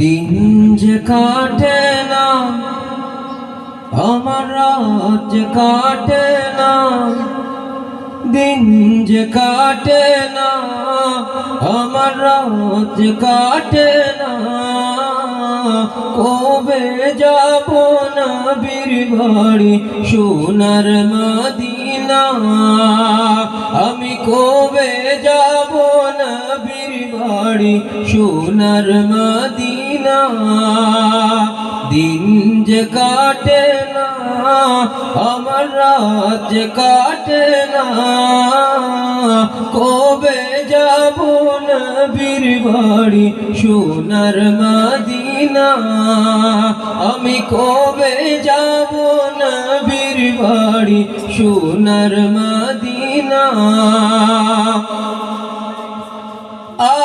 দিন যে কাটে না, আমার রাত যে কাটে না দিন যে কাটে না, আমার রাত যে কাটে না। কবে যাব না বীর বাড়ি, সোনার মদিনা? আমি কবে যাব না বীর বাড়ি, সোনার মদিনা? দিন যে কাটে না, আমার রাত যে কাটে না। কবে যাব না বীর বাড়ি, সোনার মদিনা? আমি কবে যাব না বীর বাড়ি, সোনার মদিনা?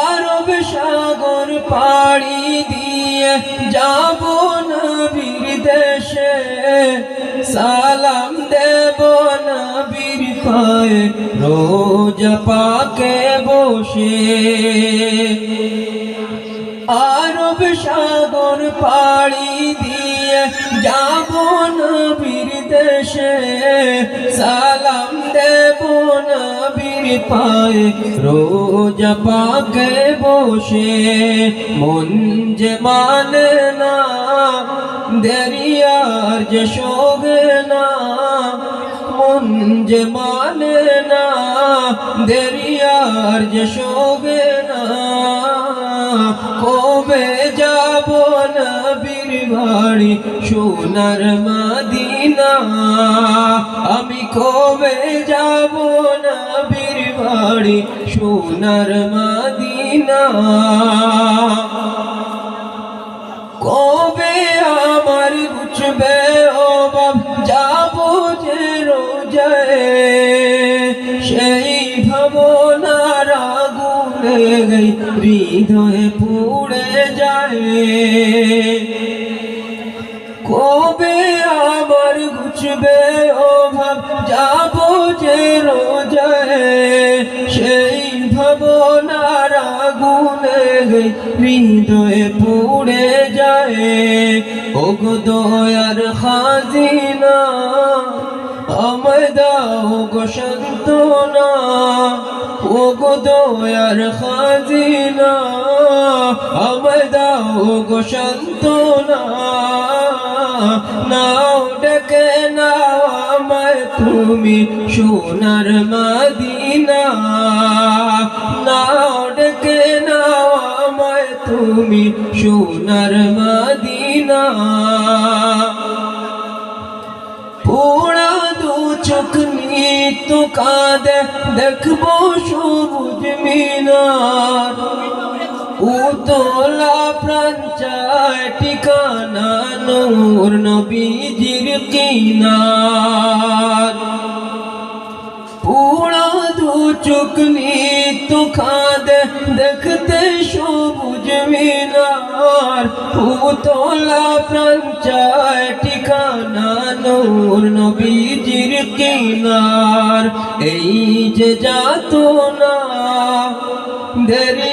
আরব সাগর পাড়ি দিয়ে যাব নবীর দেশে। সালাম দেব নবীর পায়ে রোজ পাকে বসে। আরব সাগর পাড়ি দিয়ে যাব নবীর দেশে। সালাম পায়ে, রোজ পাকে বসে, মন যে মানে না দেরিয়ার যে শোগে না, মন যে মানে না দেরিয়ার যে শোগে না। কবে যাব নবীর বাড়ি, সোনার মদিনা? বাড়ি, সোনার মদিনা। কবে আমার গুছবে ও বাব যাব যে রোজায় সেই ভাবনার আগুনে গই হৃদয়ে পুড়ে যায়। কবে গুছবে ও যাব যে রোজায়। সেই ভাবনার আগুনে হৃদয়ে পুড়ে যায়। ও গো দয়ার খাজিনা, আমায় দাও গো সন্তনা ও গো দয়ার খাজিনা, আমায় দাও গো সন্তনা নাও ডেকে নাও আমায় তুমি সোনার মদিনা নাও ডেকে নাও আমায় তুমি সোনার মদিনা পোড়া দু চোখ তো কাঁদে দেখব সবুজ মিনার উতলা প্রাণ চায় ঠিকানা নূর নবীজির কিনার। পুরা দু চোখ তো খাদে দেখতে সবুজ মিনার। পুতলা প্রাণ চায় ঠিকানা নূর নবীজির কিনার। এই যে যাত না দেরি